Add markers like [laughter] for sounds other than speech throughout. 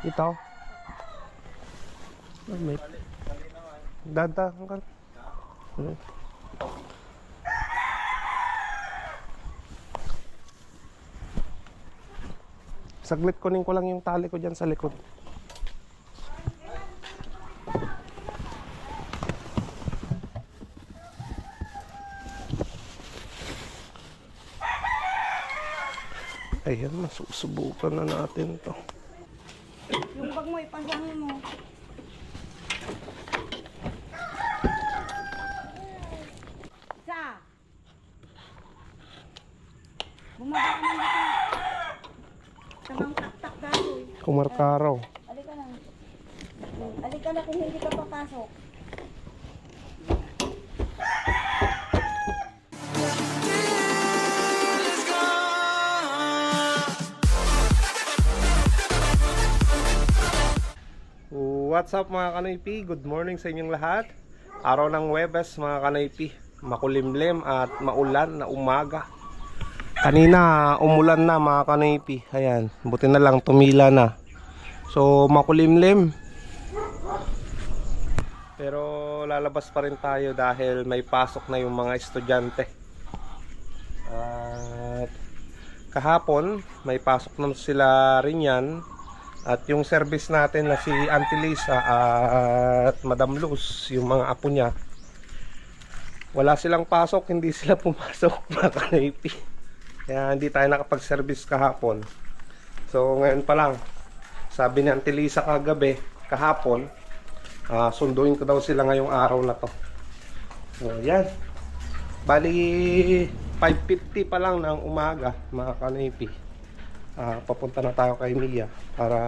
Ito. May... Dada. Ang Hmm. Saglit kunin ko lang yung tali ko dyan sa likod. Ayan, masusubukan na natin to. Mo, ipasangin mo. Isa. Bumaba ka ng bata. Tamang tak-tak datoy. Kumarkaraw. Alika na. Alika na kung hindi ka papasok. What's up mga kanaypi? Good morning sa inyong lahat. Araw ng Webes mga kanaypi. Makulimlim at maulan na umaga. Kanina umulan na mga kanaypi. Ayan, buti na lang tumila na. So makulimlim. Pero lalabas pa rin tayo dahil may pasok na yung mga estudyante. At kahapon may pasok na sila rin yan at yung service natin na si Auntie Lisa at Madam Luz, yung mga apo niya, wala silang pasok, hindi [laughs] sila pumasok mga kanaypi. Kaya hindi tayo nakapag-service kahapon. So ngayon pa lang, sabi ni Auntie Lisa kagabi, kahapon, ah, sunduin ko daw sila ngayong araw na to. So yan. Bali, 5.50 pa lang ng umaga mga kanaypi ah, papunta na tayo kay Mia para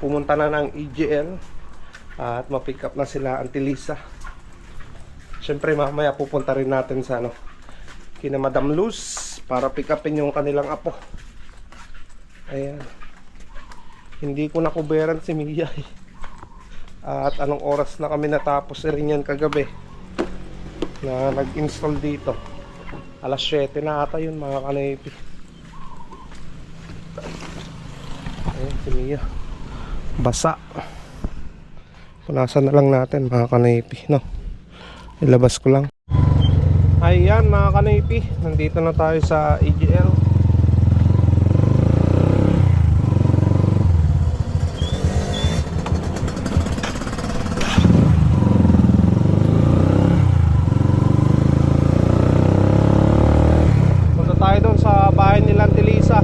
pumunta na ng EGL at ma-pick up na sila Auntie Lisa. Siyempre mamaya pupunta rin natin sa ano kina Madam Luz para pick upin yung kanilang apo. Ayan. Hindi ko nakuberan si Mia eh. At anong oras na kami natapos rin yan kagabi na nag-install dito. Alas 7 na ata yun mga kanaypi. Si Mia. Basa. Punasan na lang natin mga kanaypi, no? Ilabas ko lang. Ayan mga kanaypi, nandito na tayo sa EGL. Punta tayo doon sa bahay nila Auntie Lisa.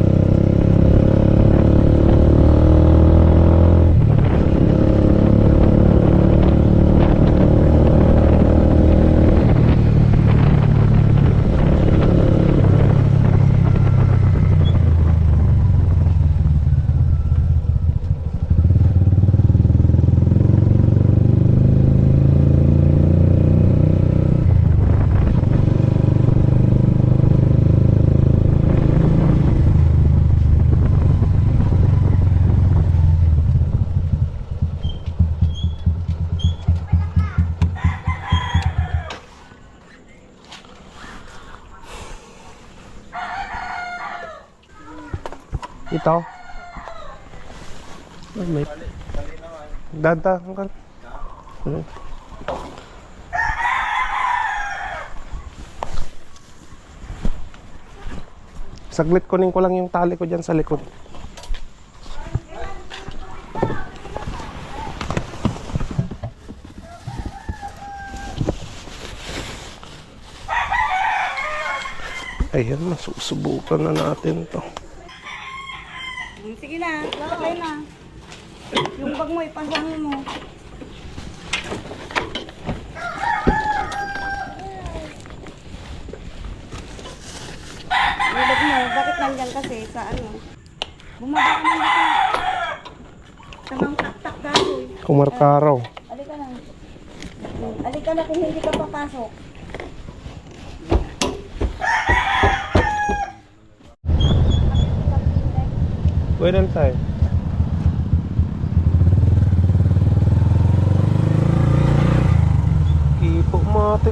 Ito. Ay, may... Dada. Ang Hmm. Saglit kunin ko lang yung tali ko dyan sa likod. Ayan, masusubukan na natin to. Hmm, Sige na, lakay na. Yung bag mo, ipasangin mo. Yung bag mo, bakit nandyan kasi sa ano? Bumaba ka ng bata. Tamang tak-tak datoy. Kumarkaraw. Alika na. Alika na kung hindi ka papasok. Wait lang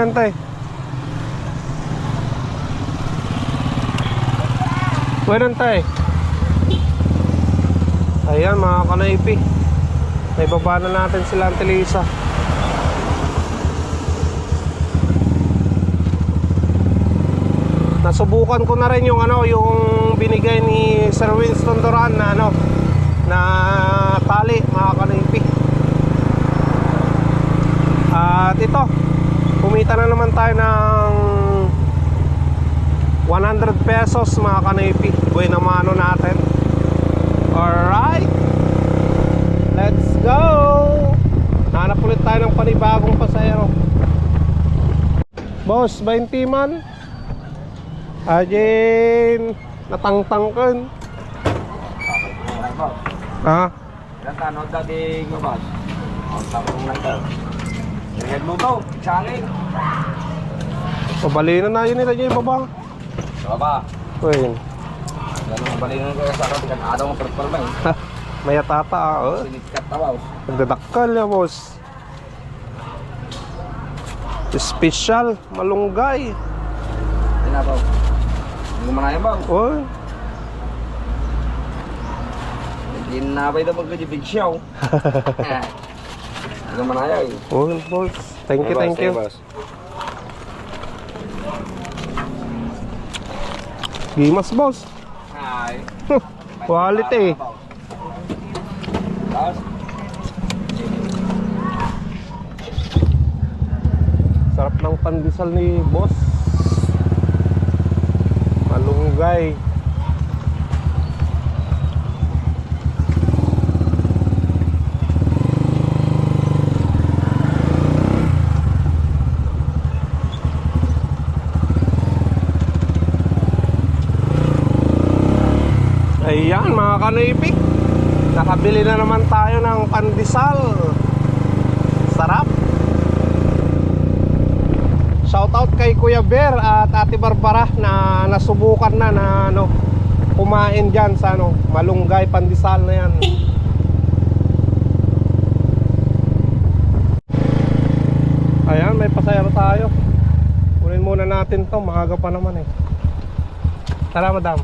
Uy, nante. Uy, nante. Ayan, mga kanaypi. Naibaba na natin sila Auntie Lisa. Nasubukan ko na rin yung ano, yung binigay ni Sir Winston Duran na ano, na tali, mga kanaypi. At ito, kumita na naman tayo ng 100 pesos mga kanaypi. Buhay na mano natin. Alright. Let's go! Hanap ulit tayo ng panibagong pasayro. Boss, 20 man. Ajin, natangtangkan. Ha? Ilan tanong dati ng bus? Ang tapong daw. Tingnan mo to, challenge. Pabalinan na yun dyan yung baba. Saka ba? Uy, Ganun balinan ko sa akin, kan adaw ang performa eh. may atata ah. Oh. Sinitkat tawaw. Nagdadakal ya boss. Special, malunggay. Ayun na ba? Hindi mo manayan ba? Oy, Manayan eh. oy boss. Thank you, thank you. Gimas boss. Hi. Quality. Sarap ng pandesal ni boss. Malunggay. Kanipik Nakabili na naman tayo ng pandesal Sarap Shoutout kay Kuya Bear at Ate Barbara na nasubukan na na ano kumain diyan sa ano malunggay pandesal na yan. Ayan, may pasayro tayo. Kunin muna natin 'to, maaga pa naman eh. Tara, madam.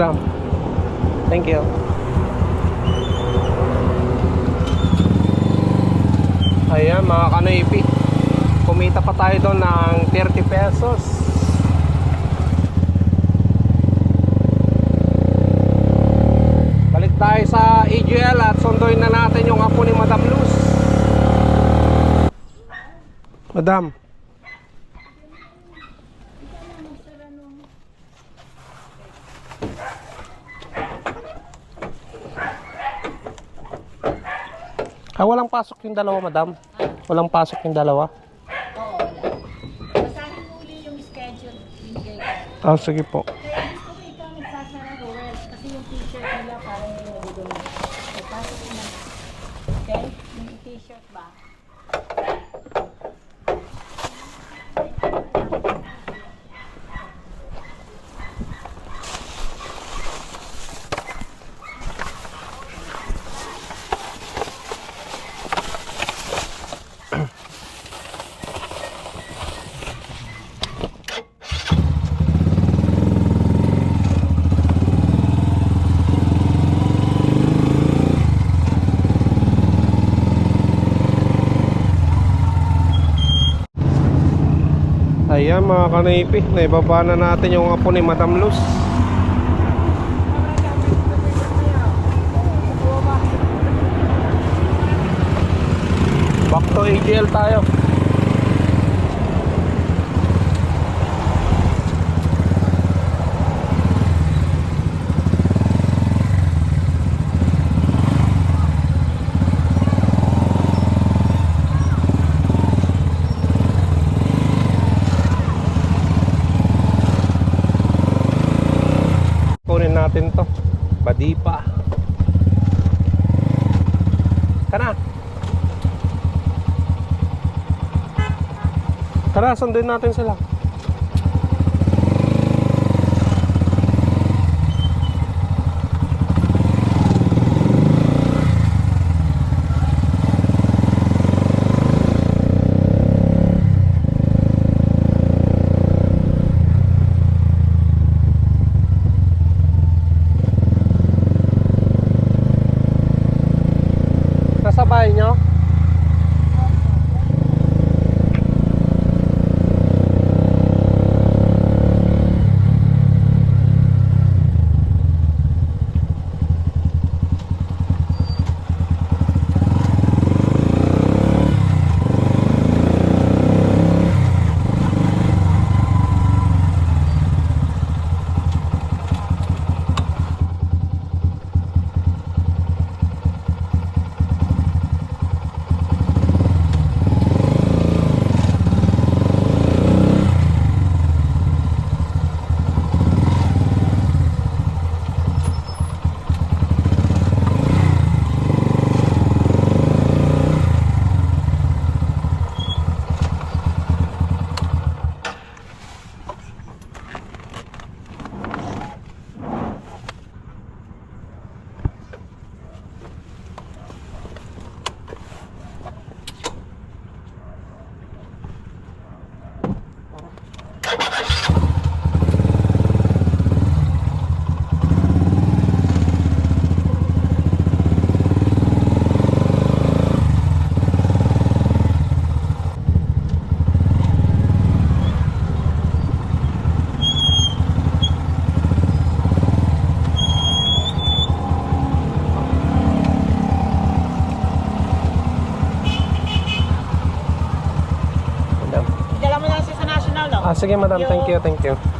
Madam. Thank you. Ayan mga kanaypi. Kumita pa tayo doon ng 30 pesos. Balik tayo sa AGL at sunduin na natin yung apo ni Madam Luz. Madam. Walang pasok yung dalawa, madam? Walang pasok yung dalawa? Oo, wala. Basahin mo uli yung schedule. Binigay ko. Ah, sige po. Kaya gusto ko ikaw nagsasara, Roel. Kasi yung t-shirt nila parang hindi nabudumi. So, pasok mo na. Okay? Yung t-shirt ba? Ayan mga kanipi, naibaba na natin yung apo ni Madam Luz. Back to AGL tayo. Kunin natin to. Badipa. Kana. Tara, sundin natin sila. Sige madam, thank you, thank you.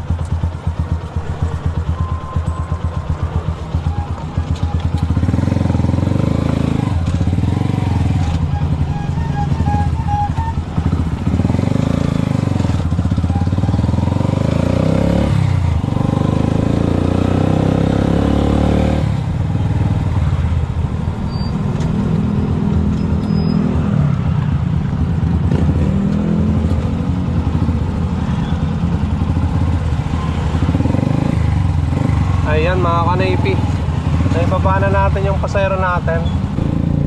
Ayan mga kanaypi. Naibaba na natin yung pasayro natin?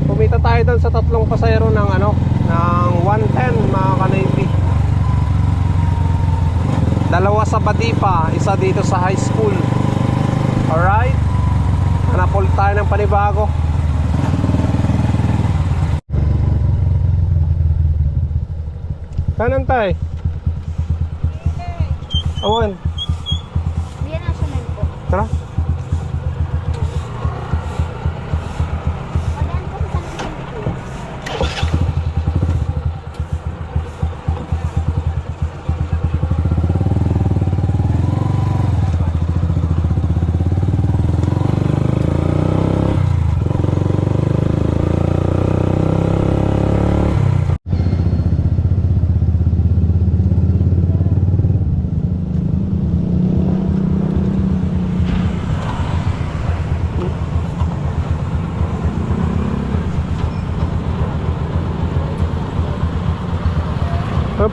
Pumita tayo doon sa tatlong pasayro ng ano Ng 110 mga kanaypi. Dalawa sa Badipa Isa dito sa high school. Alright. Hanap ulit tayo ng panibago. Kanan tayo Awan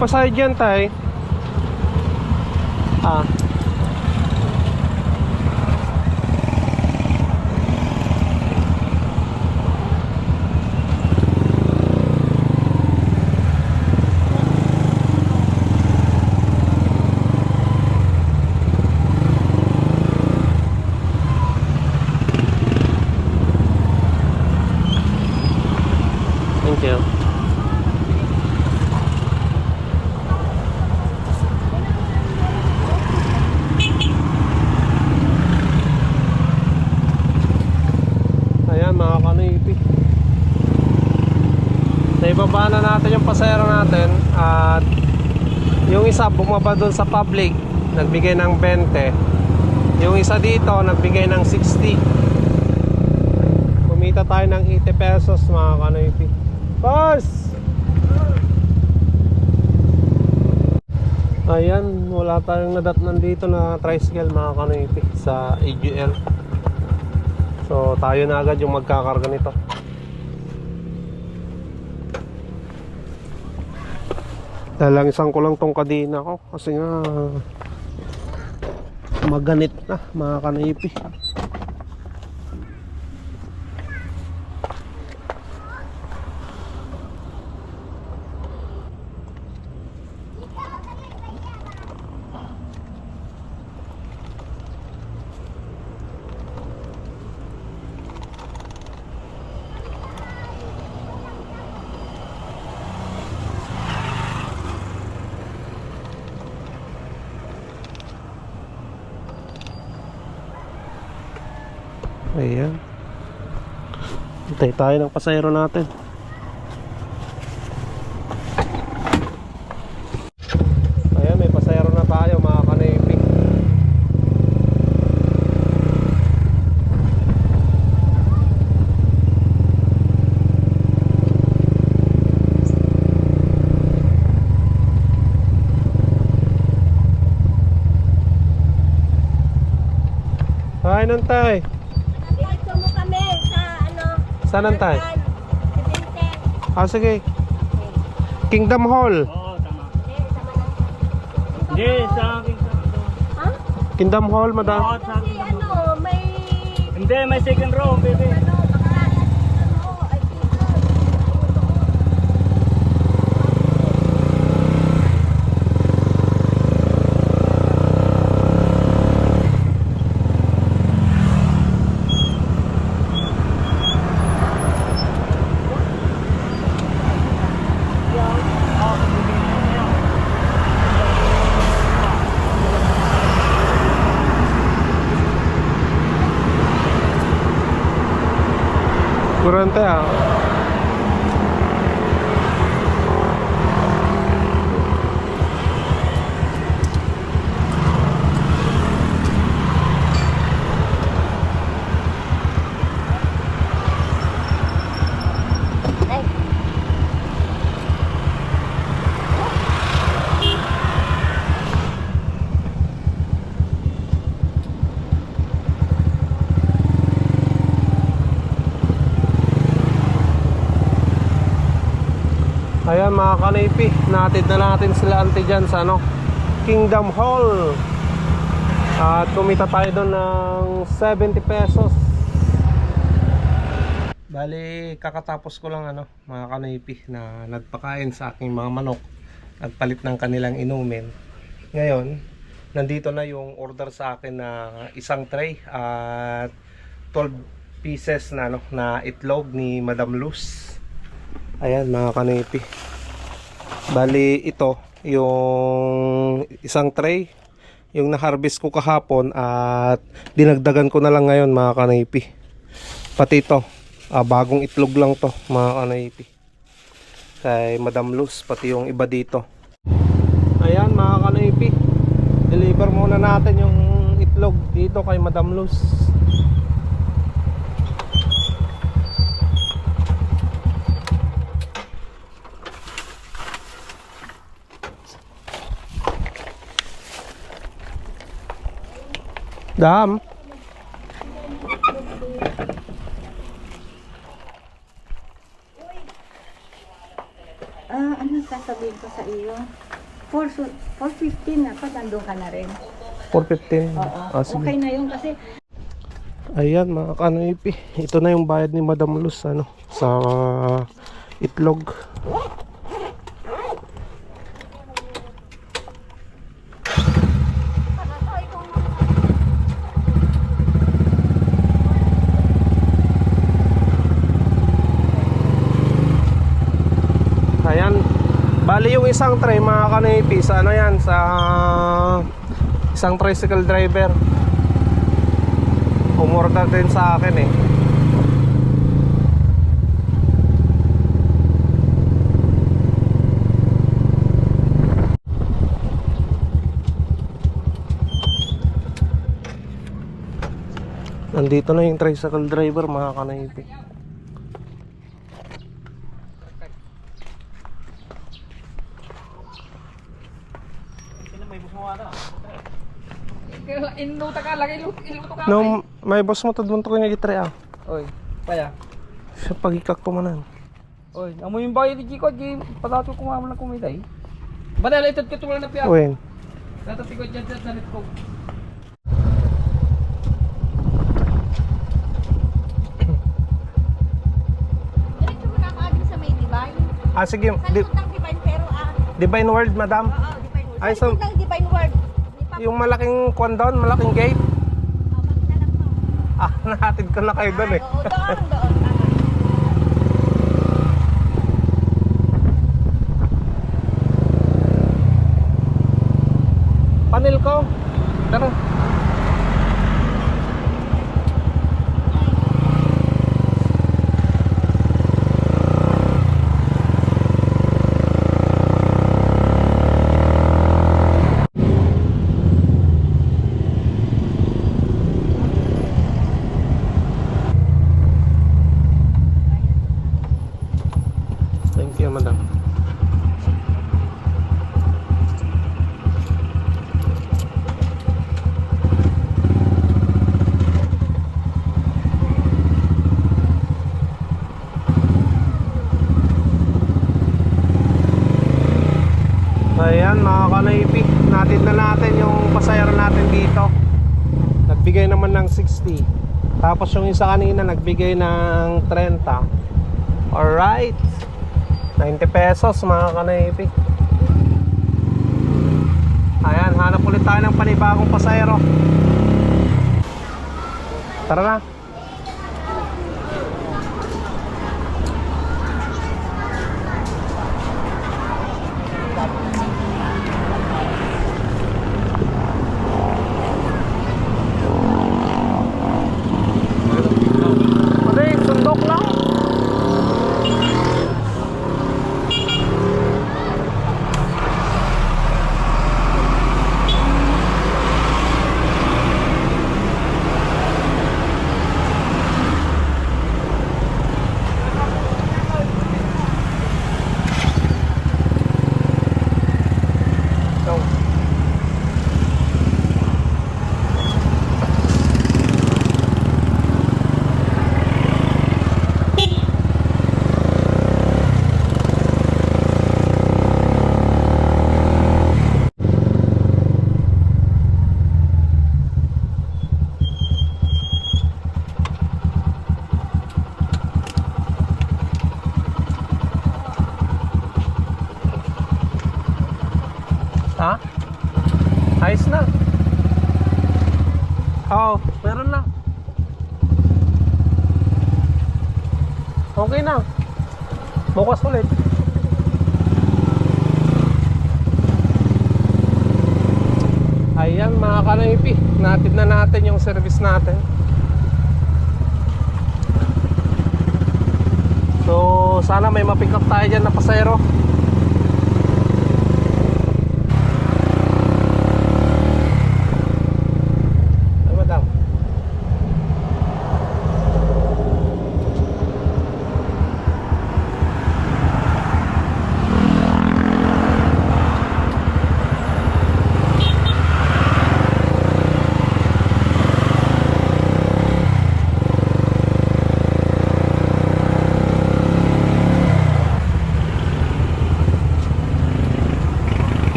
Pa sa'yo dyan, tay? Ah. Thank you. kanipi. Naibaba na natin yung pasero natin at yung isa bumaba doon sa public, nagbigay ng 20. Yung isa dito, nagbigay ng 60. Kumita tayo ng 80 pesos mga kanipi. Boss! Ayan, wala tayong nadatnan dito na tricycle mga kanipi sa AGL. So tayo na agad yung magkakarga nito. Dahil lang isang ko lang tong kadina ko kasi nga maganit na mga kanipi. Ayan. Hintay tayo ng pasayro natin. Ayan, may pasayro na tayo mga kanipi. Hi, Nantay. Saan Nantay? Benten. Ah, sige. Kingdom Hall. Oo, tama. Hindi, sa akin. Ha? Kingdom Hall, madam. Oo, sa ano, may Hindi, may second row, baby. Kurante ah. Kanipi, natid na natin sila ante dyan sa ano, Kingdom Hall. At kumita tayo doon ng 70 pesos. Bali, kakatapos ko lang ano, mga kanipi na nagpakain sa aking mga manok. Nagpalit ng kanilang inumin. Ngayon, nandito na yung order sa akin na isang tray at 12 pieces na ano, na itlog ni Madam Luz. Ayan mga kanipi. Bali ito yung isang tray yung na-harvest ko kahapon at dinagdagan ko na lang ngayon mga kanipi. Pati ito, ah, bagong itlog lang to mga kanipi. Kay Madam Luz, pati yung iba dito. Ayan mga kanipi. Deliver muna natin yung itlog dito kay Madam Luz. Dam. Ah, ano sasabihin ko sa iyo? 4, 4.15 na pa, nandun ka na rin. 4.15. Oo. Ah, sige. okay na yun kasi Ayan mga kanoipi. Ito na yung bayad ni Madam Luz ano, sa itlog. Bali yung isang tray mga kanipis, ano yan, sa isang tricycle driver. Umorder din sa akin eh. Nandito na yung tricycle driver mga kanaypi. Inuta ka lagi, iluto ka. No, may boss mo tadmon to kanya gitre ah. Oy, kaya. Sa pagikak ko manan. Oy, amo yung bayo ni Chico, di patato ko nga na kumitay. Badala ito ko tulang na piya. Wen. Tatati ko dyan sa net ko. Diretso mo na kaagad sa may divine. Ah sige, Sa di, likod ng divine pero ah. Divine World madam. Oo, divine. Ay, Sa likod so- ng Yung malaking kwan doon, malaking gate. Ah. Ah, [laughs] nahatid ko na kayo doon eh. Ay, Oo, doon, doon. Tama. Panel ko. Tara. Thank you, madam. Ayan mga kanaypi, natin na natin yung pasayro natin dito. Nagbigay naman ng 60. Tapos yung isa kanina nagbigay ng 30. Alright. 90 pesos mga kanaypi. Ayan, hanap ulit tayo ng panibagong pasayro. Tara na.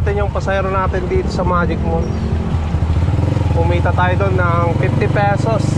Natin na natin yung pasayro natin dito sa Magic Mall. Kumita tayo doon ng 50 pesos